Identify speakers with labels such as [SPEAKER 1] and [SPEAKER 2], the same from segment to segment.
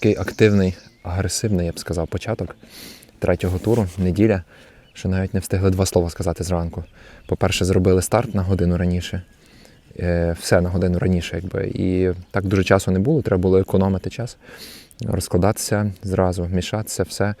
[SPEAKER 1] Такий активний, агресивний, я б сказав, початок третього туру, неділя, що навіть не встигли два слова сказати зранку. По-перше, зробили старт на годину раніше. Е, Все на годину раніше, якби. І так дуже часу не було, треба було економити час, розкладатися зразу, мішатися, все.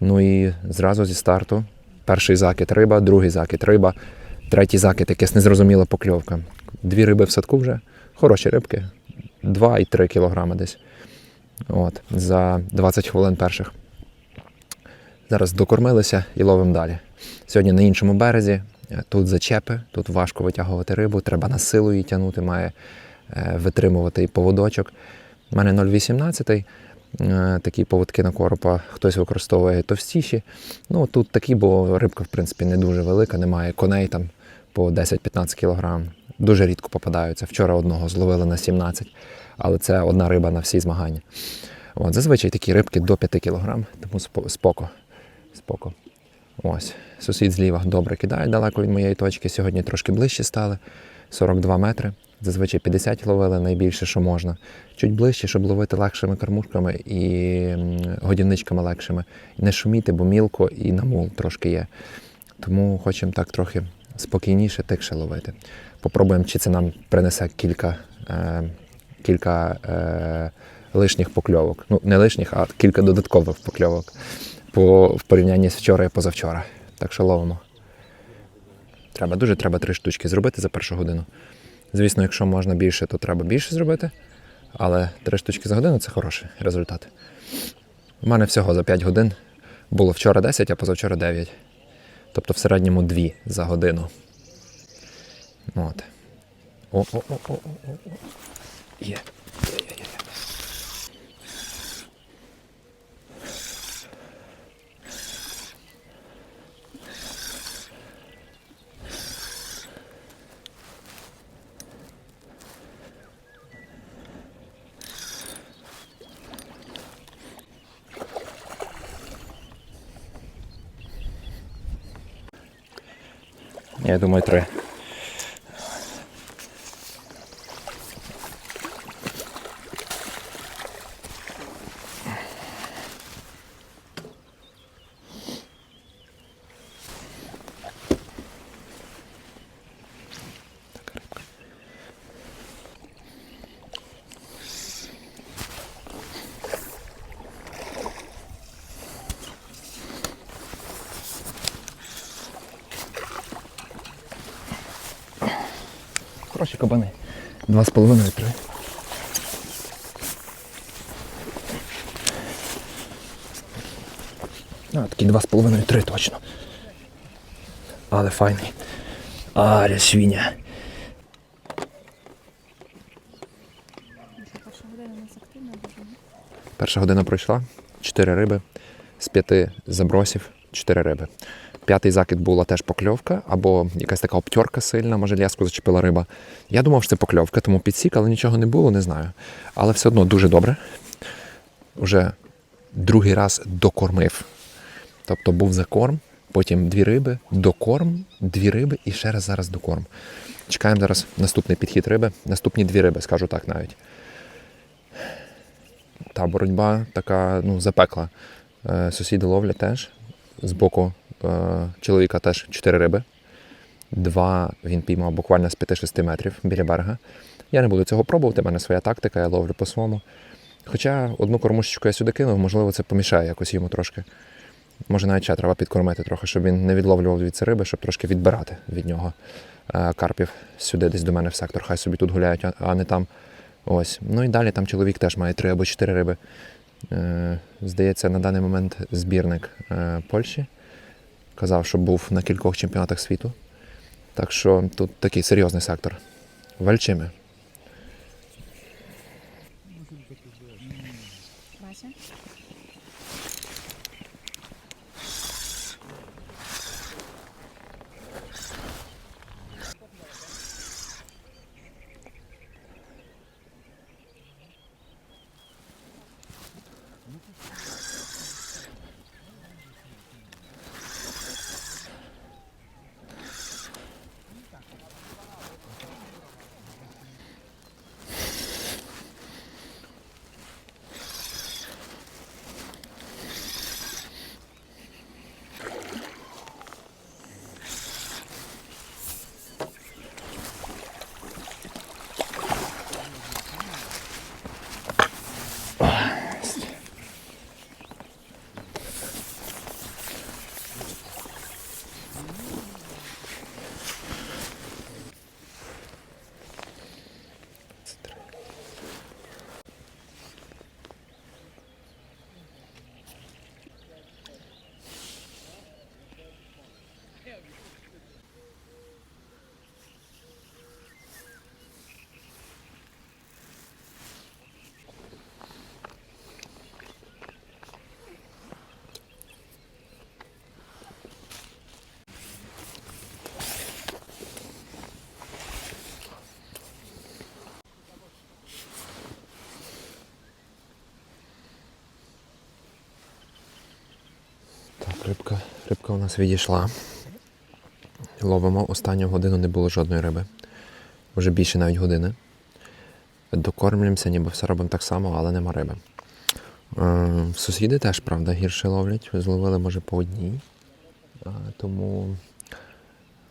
[SPEAKER 1] Ну і зразу зі старту. Перший закид риба, другий закид риба, третій закид, якась незрозуміла покльовка. Дві риби в садку вже, хороші рибки, 2 і 3 кілограми десь. От, за 20 хвилин перших. Зараз докормилися і ловимо далі. Сьогодні на іншому березі. е, Тут зачепи, тут важко витягувати рибу, треба на силу її тягнути, має е, витримувати поводочок. У мене 0,18, е, такі поводки на коропа, хтось використовує товстіші. Ну, тут такі, бо рибка, в принципі, не дуже велика, немає коней там по 10-15 кг. Дуже рідко попадаються. Вчора одного зловили на 17, але це одна риба на всі змагання. От, зазвичай такі рибки до 5 кг, тому споко. споко. Ось, сусід зліва добре кидає далеко від моєї точки. Сьогодні трошки ближче стали 42 метри. Зазвичай 50 ловили найбільше, що можна. Чуть ближче, щоб ловити легшими кормушками і годівничками легшими. Не шуміти, бо мілко і на мул трошки є. Тому хочемо так трохи спокійніше, тихше ловити. Попробуємо, чи це нам принесе кілька, е, кілька е, лишніх покльовок. Ну, не лишніх, а кілька додаткових покльовок по, в порівнянні з вчора і позавчора. Так що ловимо. Треба, дуже треба три штучки зробити за першу годину. Звісно, якщо можна більше, то треба більше зробити. Але три штучки за годину це хороший результат. У мене всього за 5 годин було вчора 10, а позавчора 9. Тобто в середньому 2 за годину. От. О-о-о-о-о. Є. Є, є, є. Я думаю, три. Хороші кабани. Два з половиною три. А, такі два з половиною три точно. Але файний.
[SPEAKER 2] Активна дуже.
[SPEAKER 1] Перша година пройшла. Чотири риби. З п'яти забросів чотири риби. П'ятий закид була теж покльовка, або якась така обтьорка сильна, може ляску зачепила риба. Я думав, що це покльовка, тому підсік, але нічого не було, не знаю. Але все одно дуже добре. Уже другий раз докормив. Тобто був закорм, потім дві риби, докорм, дві риби і ще раз зараз докорм. Чекаємо зараз наступний підхід риби, наступні дві риби, скажу так навіть. Та боротьба така ну, запекла. Е, Сусіди ловлять теж. З боку чоловіка теж чотири риби. Два він піймав буквально з 5-6 метрів біля берега. Я не буду цього пробувати, в мене своя тактика, я ловлю по-своєму. Хоча одну кормушечку я сюди кинув, можливо, це помішає якось йому трошки. Може, навіть ще треба підкормити трохи, щоб він не відловлював від риби, щоб трошки відбирати від нього е, карпів сюди, десь до мене в сектор. Хай собі тут гуляють, а- не там. Ось. Ну і далі там чоловік теж має три або чотири риби. Е, Здається, на даний момент збірник е, Польщі. Казав, що був на кількох чемпіонатах світу. Так що тут такий серйозний сектор. Вальчими. Рибка, рибка у нас відійшла. Ловимо останню годину не було жодної риби. Вже більше навіть години. Докормлюємося, ніби все робимо так само, але нема риби. Е, сусіди теж, правда, гірше ловлять. Зловили, може, по одній. Е, тому,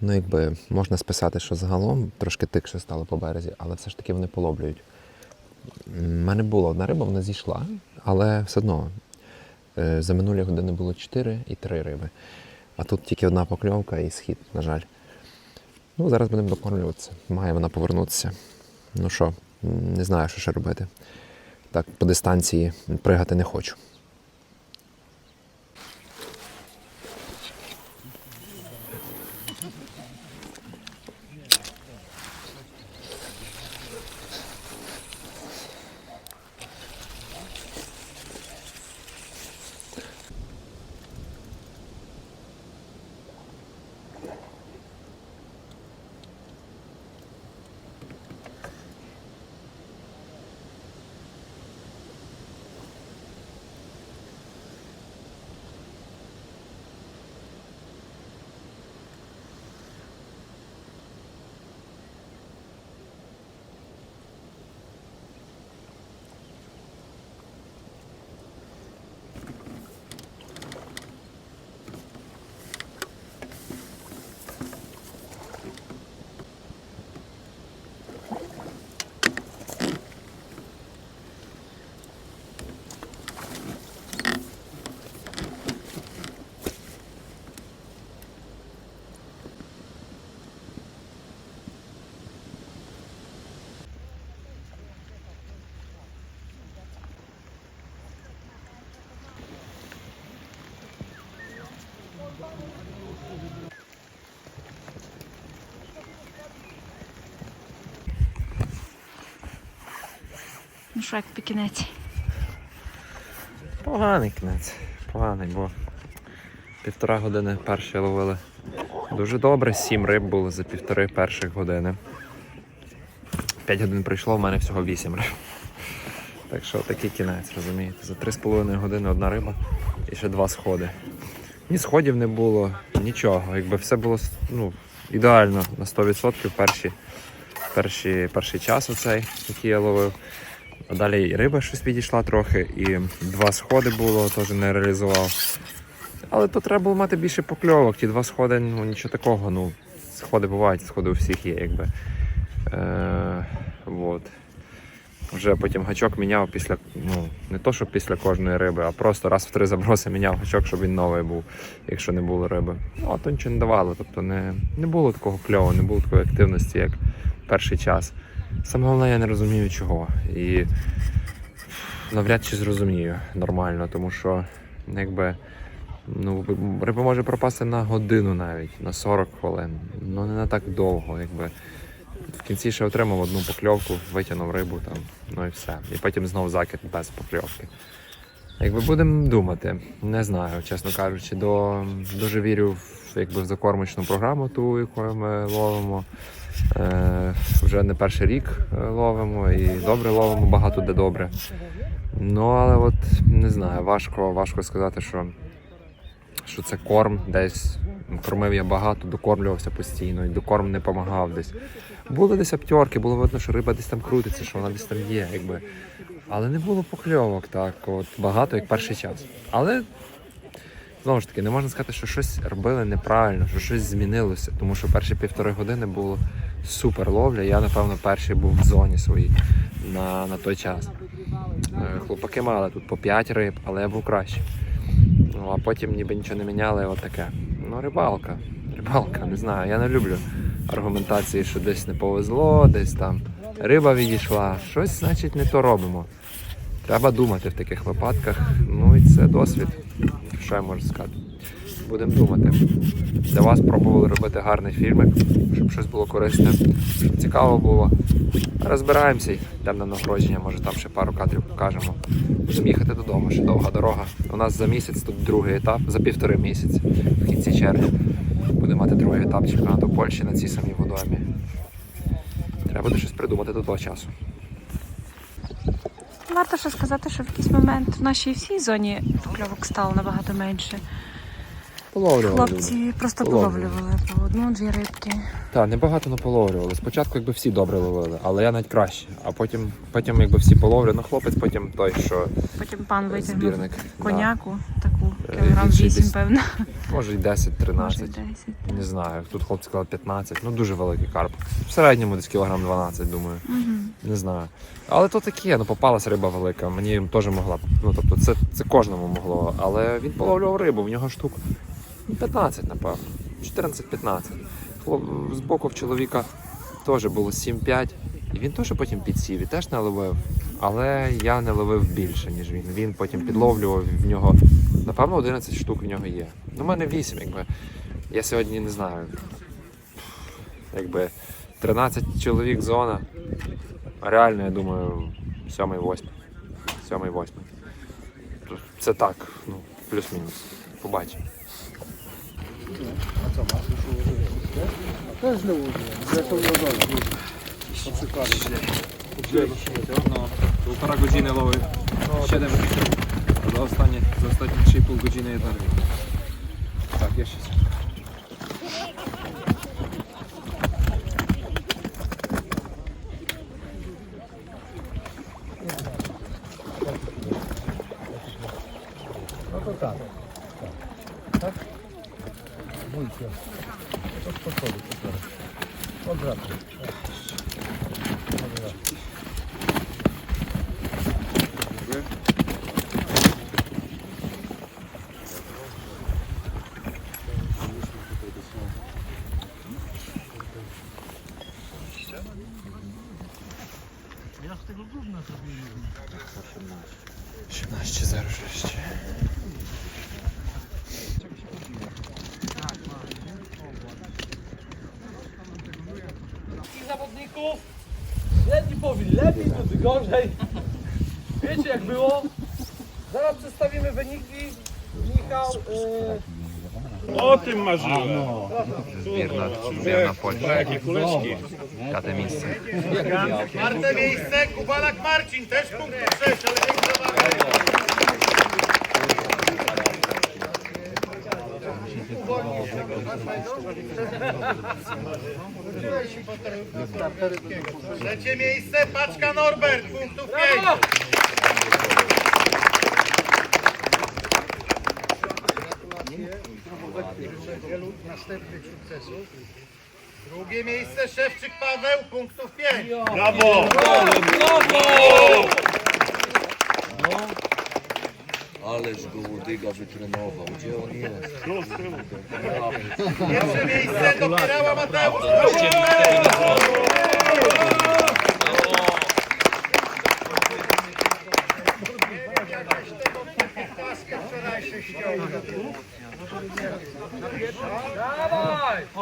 [SPEAKER 1] ну, якби можна списати, що загалом трошки тикше стало по березі, але все ж таки вони половлюють. У мене була одна риба, вона зійшла, але все одно За минулі години було 4 і 3 риби. А тут тільки одна покльовка і схід, на жаль. Ну, зараз будемо докормлюватися. Має вона повернутися. Ну що, не знаю, що ще робити. Так, по дистанції пригати не хочу.
[SPEAKER 2] Ну що, як пікінець?
[SPEAKER 1] Поганий кінець. Поганий, бо півтора години перші ловили. Дуже добре, сім риб було за півтори перших години. П'ять годин прийшло, в мене всього вісім риб. Так що такий кінець, розумієте? За три з половиною години одна риба і ще два сходи. Ні сходів не було, нічого. Якби все було ну, ідеально на 100% перші, перші, перший час оцей, який я ловив. А далі і риба щось підійшла трохи, і два сходи було, теж не реалізував. Але то треба було мати більше покльовок. Ті два сходи, ну нічого такого. Ну, сходи бувають, сходи у всіх є, якби. Е, вот. Вже потім гачок міняв після, ну, не то, що після кожної риби, а просто раз в три заброси міняв гачок, щоб він новий був, якщо не було риби. Ну, а то нічого не давало. Тобто не, не було такого кльову, не було такої активності, як перший час. Саме головне, я не розумію чого. І навряд чи зрозумію нормально, тому що якби Ну, риба може пропасти на годину навіть, на 40 хвилин. Ну не на так довго, якби. В кінці ще отримав одну покльовку, витягнув рибу там, ну і все. І потім знову закид без покльовки. Якби будемо думати, не знаю, чесно кажучи, до, дуже вірю в, якби, в закормочну програму, ту, яку ми ловимо. Е, вже не перший рік е, ловимо і добре ловимо, багато де добре. Ну, але от не знаю, важко, важко сказати, що, що це корм десь. Кормив я багато, докормлювався постійно, і докорм не допомагав десь. Були десь обтьорки, було видно, що риба десь там крутиться, що вона десь там є, якби. Але не було покльовок так, от багато, як перший час. Але знову ж таки, не можна сказати, що щось робили неправильно, що щось змінилося, тому що перші півтори години було супер ловля. Я, напевно, перший був в зоні своїй на, на той час. Е, Хлопаки мали тут по 5 риб, але я був краще. Ну, а потім ніби нічого не міняли, от таке. Ну, рибалка. Рибалка, не знаю. Я не люблю аргументації, що десь не повезло, десь там риба відійшла. Щось, значить, не то робимо. Треба думати в таких випадках. Ну і це досвід. Що я можу сказати? Будемо думати. Для вас пробували робити гарний фільмик, щоб щось було корисне, щоб цікаво було. Розбираємося, йдемо на нагородження, може там ще пару кадрів покажемо. Будемо їхати додому, ще довга дорога. У нас за місяць тут другий етап, за півтори місяці, в кінці червня. Будемо мати другий етап чемпіонату Польщі на цій самій водоймі. Треба буде щось придумати до того часу.
[SPEAKER 2] Варто ще сказати, що в якийсь момент в нашій всій зоні покльовок стало набагато менше.
[SPEAKER 1] Половлювали.
[SPEAKER 2] Хлопці просто
[SPEAKER 1] Половлювали.
[SPEAKER 2] половлювали по одну-дві рибки.
[SPEAKER 1] Так, небагато не половлювали. Спочатку якби всі добре ловили, але я навіть краще. А потім, потім якби всі половлю. Ну хлопець потім той, що
[SPEAKER 2] Потім пан витягнув
[SPEAKER 1] збірник.
[SPEAKER 2] коняку, таку
[SPEAKER 1] Е,
[SPEAKER 2] кілограм
[SPEAKER 1] більше
[SPEAKER 2] 8, певно.
[SPEAKER 1] Може й 10-13.
[SPEAKER 2] Може, 10.
[SPEAKER 1] Не знаю. Тут хлопці сказали 15. Ну дуже великий карп. В середньому десь кілограм 12, думаю.
[SPEAKER 2] Мгм.
[SPEAKER 1] Не знаю. Але то таке, ну попалась риба велика. Мені теж могла. Ну тобто це, це кожному могло. Але він половлював рибу, в нього штук 15, напевно. 14-15. Хлоп- З боку в чоловіка теж було 7-5. І він теж потім підсів і теж не ловив. Але я не ловив більше, ніж він. Він потім підловлював в нього. Напевно, 11 штук в нього є. Ну, в мене 8, якби. Я сьогодні не знаю. Якби 13 чоловік зона. Реально, я думаю, 7-8. 7-8. Це так, ну, плюс-мінус. Побачимо.
[SPEAKER 3] A co masz? Już ułożyłeś? A też źle ułożyłem. Źle to ułożyłem. Na
[SPEAKER 1] przykład. Źle. No,
[SPEAKER 4] półtora godziny loły. 7 litrów. Ostatnie, 3,5 godziny jedna ryba. Tak, jeszcze. wyniki Michał... Y,
[SPEAKER 5] o tym marzyłem.
[SPEAKER 1] No. Wierna, wierna płaci. Jakie kuleczki. Piąte miejsce.
[SPEAKER 5] Czwarte miejsce, Kubalak Marcin, też punkt 6, ale nie Trzecie miejsce, paczka Norbert, punktów 5. następnych sukcesów. Drugie miejsce, Szewczyk Paweł, punktów 5. Brawo!
[SPEAKER 6] Ależ go Łodyga wytrenował. Gdzie on jest?
[SPEAKER 5] Pierwsze miejsce, Dopierała Mateusz.
[SPEAKER 4] Dawaj!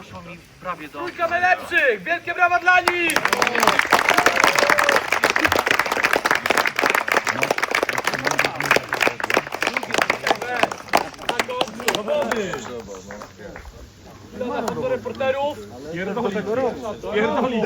[SPEAKER 4] Poszło mi prawie do... Trójka najlepszych! Wielkie brawa dla nich! Do reporterów. Pierdolić. Pierdolić.